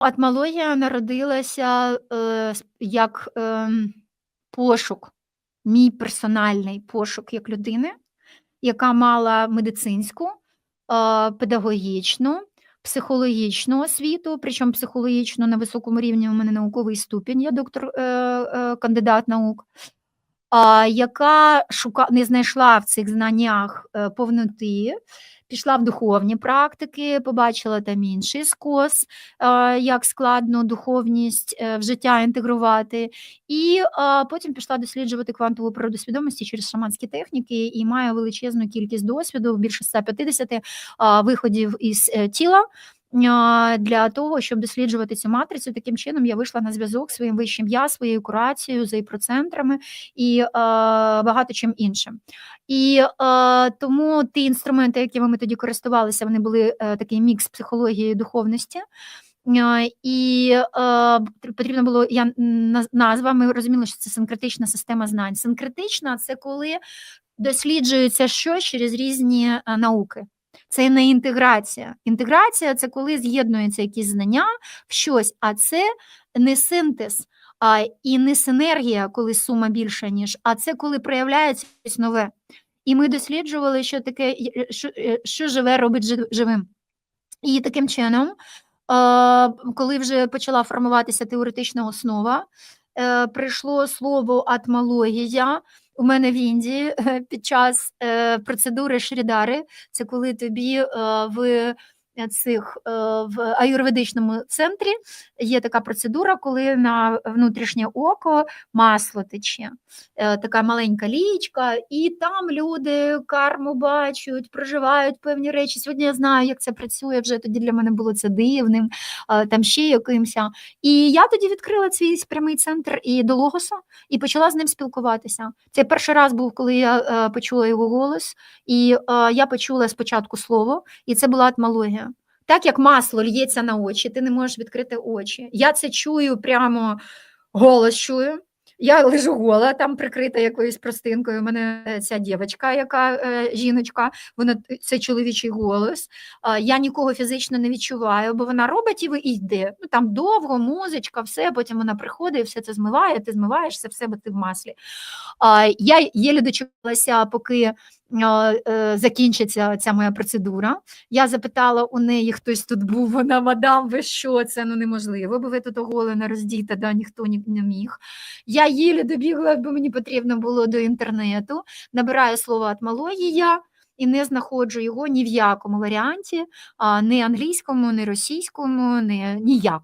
Атмологія народилася, е, як, ем, пошук, мій персональний пошук як людини, яка мала медицинську, е, педагогічну, психологічну освіту, причому психологічну на високому рівні, у мене науковий ступінь, я доктор, е, е, кандидат наук, яка шука не знайшла в цих знаннях, е, повноти, пішла в духовні практики, побачила там інший скос, як складно духовність, е, в життя інтегрувати, і, потім пішла досліджувати квантову природу свідомості через шаманські техніки і має величезну кількість досвіду, більше 150, а, виходів із, е, тіла, для того, щоб досліджувати цю матрицю. Таким чином я вийшла на зв'язок своїм вищим я, своєю курацією, з іпроцентрами і, е, багато чим іншим. І, е, тому ті інструменти, якими ми тоді користувалися, вони були, е, такий мікс психології і духовності. І, е, потрібно було я наз назва, ми розуміли, що це синкретична система знань. Синкретична- це коли досліджується щось через різні, науки. Це не інтеграція. Інтеграція- це коли з'єднуються якісь знання в щось, а це не синтез, а, і не синергія, коли сума більша, ніж, а це коли проявляється щось нове. І ми досліджували, що таке, що, що живе робить живим. І таким чином, коли вже почала формуватися теоретична основа, прийшло слово атмологія. У мене в Індії під час, е, процедури шрідари, це коли тобі, е, в цих, е, в аюрведичному центрі є така процедура, коли на внутрішнє око масло тече, е, така маленька лієчка, і там люди карму бачать, проживають певні речі. Сьогодні я знаю, як це працює, вже тоді для мене було це дивним, е, там ще якимся. І я тоді відкрила свій прямий центр і до Логоса, і почала з ним спілкуватися. Це перший раз був, коли я, почула його голос, і, я почула спочатку слово, і це була атмологія. Так як масло лється на очі, ти не можеш відкрити очі. Я це чую, прямо голос чую. Я лежу гола, там прикрита якоюсь простинкою. У мене е, ця дівчинка, яка е, жіночка, вона це чоловічий голос. Я нікого фізично не відчуваю, бо вона робить і йде. Ну там довго, музичка, все, потім вона приходить і все це змиває, ти змиваєшся, все, бо ти в маслі. Я єлі дочекалася, поки е, закінчиться ця моя процедура. Я запитала у неї, хтось тут був, вона мадам, ви що, це ну неможливо, бо ви тут оголена, роздіта, да, ніхто не міг. Я єлі добігла, бо мені потрібно було до інтернету, набираю слово атмологія і не знаходжу його ні в якому варіанті, а, ні англійському, ні російському, ні ніяк.